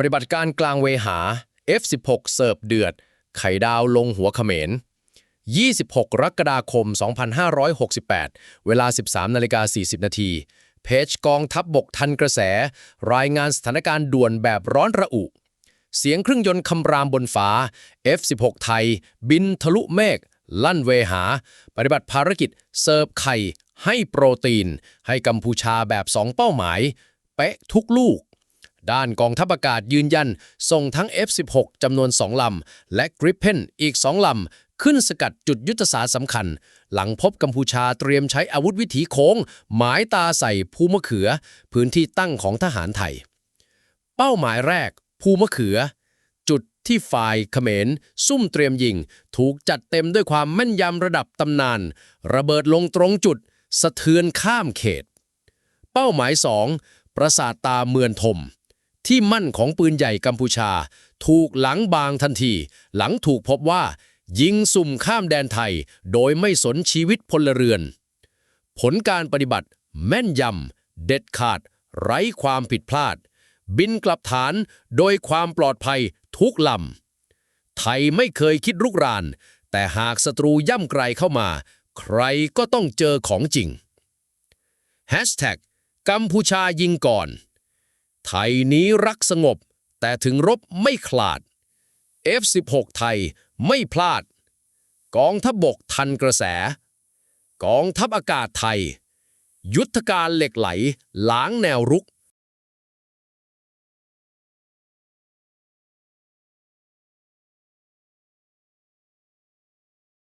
ปฏิบัติการกลางเวหา F16 เสิร์ฟเดือด ไข่ดาวลงหัวเขมร 26 กรกฎาคม 2568 เวลา 13นาฬิกา40 นาที เพจกองทัพบบกทันกระแส รายงานสถานการณ์ด่วนแบบร้อนระอุ เสียงเครื่องยนต์คำรามบนฟ้า F16 ไทย บินทะลุเมฆลั่นเวหา ปฏิบัติภารกิจเสิร์ฟไข่ ให้โปรตีน ให้กัมพูชาแบบ 2 เป้าหมาย เป๊ะทุกลูก ด้านกองทัพอากาศยืนยัน ส่งทั้ง F16 จำนวน 2 ลำ และ Gripen อีก 2 ลำ ขึ้นสกัดจุดยุทธศาสตร์สำคัญ หลังพบกัมพูชาเตรียมใช้อาวุธวิถีโค้ง หมายตาใส่ภูมะเขือ พื้นที่ตั้งของทหารไทย เป้าหมายแรก ภูมะเขือ จุดที่ฝ่ายเขมร ซุ่มเตรียมยิง ถูกจัดเต็มด้วยความแม่นยำระดับตำนาน ระเบิดลงตรงจุด สะเทือนข้ามเขต เป้าหมาย 2 ปราสาทตาเมือนทม ที่มั่นของปืนใหญ่กัมพูชา ถูกหลังบางทันที หลังถูกพบว่า ยิงสุ่มข้ามแดนไทย โดยไม่สนชีวิตพลเรือน ผลการปฏิบัติ แม่นยำเด็ดขาด ไร้ความผิดพลาด บินกลับฐานโดยความปลอดภัยทุกลำไทยไม่เคยคิดรุกราน แต่หากศัตรูย่ำไกลเข้ามา ใครก็ต้องเจอของจริงกัมพูชายิงก่อน ไทยนี้รักสงบ แต่ถึงรบไม่ขลาด F16 ไทยไม่พลาด กองทัพบบกทันกระแส กองทัพอากาศไทย ยุทธการเหล็กไหลล้างแนวรุก